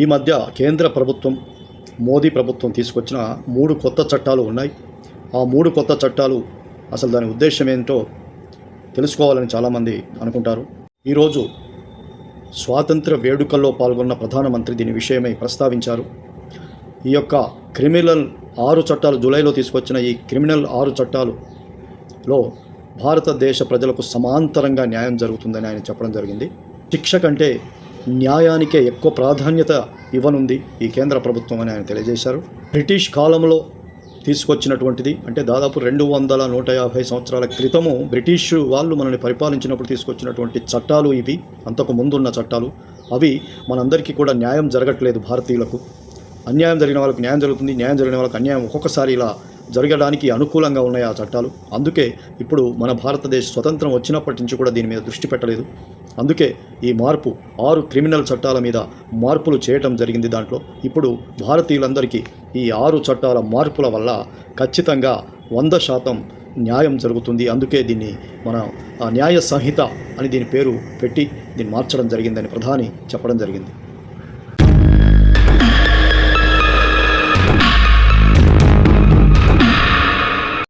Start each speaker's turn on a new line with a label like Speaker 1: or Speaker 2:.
Speaker 1: ఈ మధ్య కేంద్ర ప్రభుత్వం మోదీ ప్రభుత్వం తీసుకొచ్చిన మూడు కొత్త చట్టాలు ఉన్నాయి. ఆ మూడు కొత్త చట్టాలు అసలు దాని ఉద్దేశం ఏంటో తెలుసుకోవాలని చాలామంది అనుకుంటారు. ఈరోజు స్వాతంత్ర వేడుకల్లో పాల్గొన్న ప్రధానమంత్రి దీని విషయమై ప్రస్తావించారు. ఈ యొక్క క్రిమినల్ ఆరు చట్టాలు జూలైలో తీసుకొచ్చిన ఈ క్రిమినల్ ఆరు చట్టాలులో భారతదేశ ప్రజలకు సమాంతరంగా న్యాయం జరుగుతుందని ఆయన చెప్పడం జరిగింది. శిక్ష కంటే న్యాయానికే ఎక్కువ ప్రాధాన్యత ఇవ్వనుంది ఈ కేంద్ర ప్రభుత్వం అని ఆయన తెలియజేశారు. బ్రిటిష్ కాలంలో తీసుకొచ్చినటువంటిది అంటే దాదాపు రెండు వందల నూట యాభై సంవత్సరాల క్రితము బ్రిటిష్ వాళ్ళు మనల్ని పరిపాలించినప్పుడు తీసుకొచ్చినటువంటి చట్టాలు ఇవి అంతకు ముందున్న చట్టాలు. అవి మనందరికీ కూడా న్యాయం జరగట్లేదు భారతీయులకు. అన్యాయం జరిగిన వాళ్ళకి న్యాయం జరుగుతుంది న్యాయం జరిగిన వాళ్ళకి అన్యాయం ఒక్కొక్కసారి ఇలా జరగడానికి అనుకూలంగా ఉన్నాయి ఆ చట్టాలు. అందుకే ఇప్పుడు మన భారతదేశ స్వతంత్రం వచ్చినప్పటి నుంచి కూడా దీని మీద దృష్టి పెట్టలేదు. అందుకే ఈ మార్పు ఆరు క్రిమినల్ చట్టాల మీద మార్పులు చేయటం జరిగింది దాంట్లో. ఇప్పుడు భారతీయులందరికీ ఈ ఆరు చట్టాల మార్పుల వల్ల ఖచ్చితంగా వంద శాతం న్యాయం జరుగుతుంది. అందుకే దీన్ని మన ఆ, న్యాయ సంహిత అని దీని పేరు పెట్టి దీన్ని మార్చడం జరిగిందని ప్రధాని చెప్పడం జరిగింది.